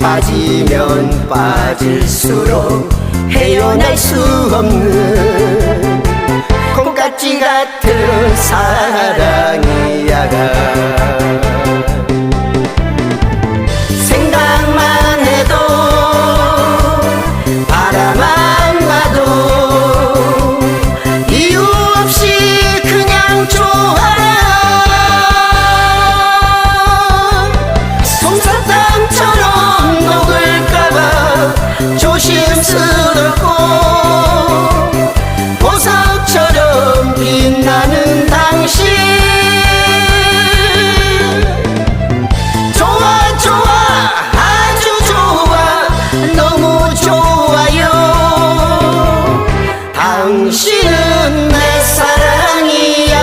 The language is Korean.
빠지면 빠질수록 헤어날 수 없는 콩깍지 같은 사랑. 좋아요. 당신은 내 사랑이야